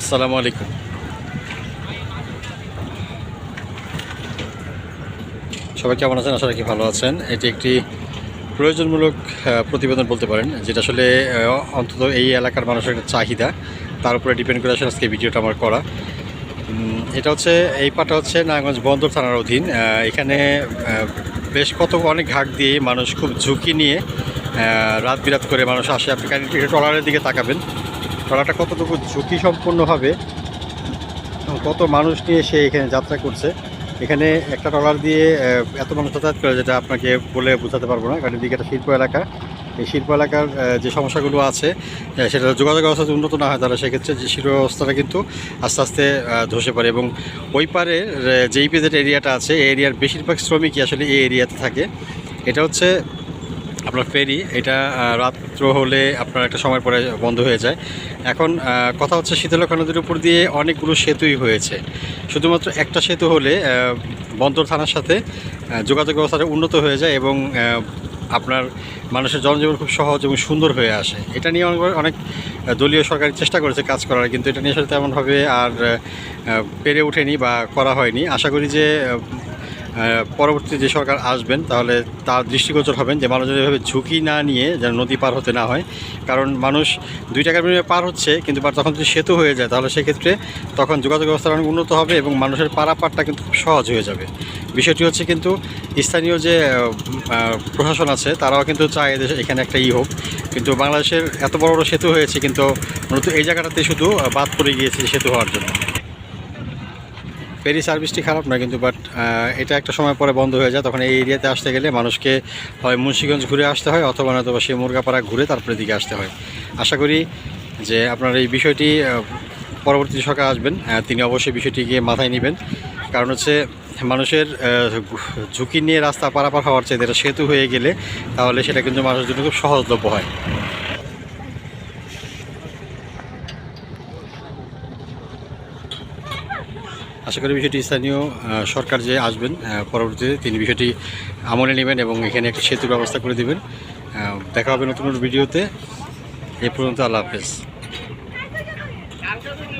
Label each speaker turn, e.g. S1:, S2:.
S1: আসসালামু আলাইকুম। সবাই কেমন আছেন? আশা রাখি ভালো আছেন। এটি একটি প্রয়োজনমূলক প্রতিবেদন বলতে পারেন, যেটা আসলে অন্তত এই এলাকার মানুষের একটা চাহিদা। তার উপরে ডিপেন্ড করে আসলে আজকে ভিডিওটা আমার করা। এটা হচ্ছে, এই পাটা হচ্ছে নারায়ণগঞ্জ বন্দর থানার অধীন। এখানে বেশ কত, অনেক ঘাট দিয়ে মানুষ খুব ঝুঁকি নিয়ে রাত বিরাত করে মানুষ আসে। আপনি কাইন্ডলি ট্রলারের দিকে তাকাবেন। ট্রলারটা কতটুকু ঝুঁকি এবং কত মানুষ নিয়ে সে এখানে যাত্রা করছে? এখানে একটা ট্রলার দিয়ে এত মানুষ যাতায়াত করে যেটা আপনাকে বলে বোঝাতে পারব না। কারণ এদিকে একটা শিল্প এলাকা। এই শিল্প এলাকার যে সমস্যাগুলো আছে সেটা যোগাযোগ ব্যবস্থা যদি উন্নত না হয়, তাহলে সেক্ষেত্রে যে শিল্প ব্যবস্থাটা কিন্তু আস্তে আস্তে ধসে পড়ে এবং ওই পারে যে ইপিজেড এরিয়াটা আছে, এই এরিয়ার বেশিরভাগ শ্রমিকই আসলে এই এরিয়াতে থাকে। এটা হচ্ছে আপনার ফেরি, এটা রাত্র হলে আপনার একটা সময় পরে বন্ধ হয়ে যায়। এখন কথা হচ্ছে শীতলক্ষা নদীর উপর দিয়ে অনেকগুলো সেতুই হয়েছে। শুধুমাত্র একটা সেতু হলে বন্দর থানার সাথে যোগাযোগ ব্যবস্থাটা উন্নত হয়ে যায় এবং আপনার মানুষের জনজীবন খুব সহজ এবং সুন্দর হয়ে আসে। এটা নিয়ে অনেক অনেক দলীয় সরকার চেষ্টা করেছে কাজ করার, কিন্তু এটা নিয়ে আসলে তেমনভাবে আর পেরে ওঠেনি বা করা হয়নি। আশা করি যে পরবর্তী যে সরকার আসবেন, তাহলে তার দৃষ্টিগোচর হবেন যে মানুষ যেন এভাবে ঝুঁকি না নিয়ে যেন নদী পার হতে না হয়। কারণ মানুষ দুই টাকার বিনিময়ে পার হচ্ছে, কিন্তু তখন যদি সেতু হয়ে যায়, তাহলে সেক্ষেত্রে তখন যোগাযোগ ব্যবস্থা অনেক উন্নত হবে এবং মানুষের পারাপারটা কিন্তু খুব সহজ হয়ে যাবে। বিষয়টি হচ্ছে কিন্তু স্থানীয় যে প্রশাসন আছে, তারাও কিন্তু চায় এখানে একটা ই হোক। কিন্তু বাংলাদেশের এত বড় বড় সেতু হয়েছে, কিন্তু মূলত এই জায়গাটাতে শুধু বাদ পড়ে গিয়েছে সেতু হওয়ার জন্য। ফেরি সার্ভিসটি খারাপ না কিন্তু বাট এটা একটা সময় পরে বন্ধ হয়ে যায়। তখন এই এরিয়াতে আসতে গেলে মানুষকে হয় মুন্সিগঞ্জ ঘুরে আসতে হয় অথবা নয়তো বা সে মুরগাপাড়া ঘুরে তারপরে দিকে আসতে হয়। আশা করি যে আপনার এই বিষয়টি পরবর্তী সরকার আসবেন তিনি অবশ্যই বিষয়টিকে মাথায় নেবেন। কারণ হচ্ছে মানুষের ঝুঁকি নিয়ে রাস্তা পারাপার হওয়ার চাইতে এটা সেতু হয়ে গেলে তাহলে সেটা কিন্তু মানুষের জন্য খুব সহজলভ্য হয়। আশা করি বিষয়টি স্থানীয় সরকার যে আসবেন পরবর্তীতে তিনি বিষয়টি আমলে নেবেন এবং এখানে একটি সেতু ব্যবস্থা করে দেবেন। দেখা হবে নতুন ভিডিওতে। এ পর্যন্ত আল্লাহ হাফেজ।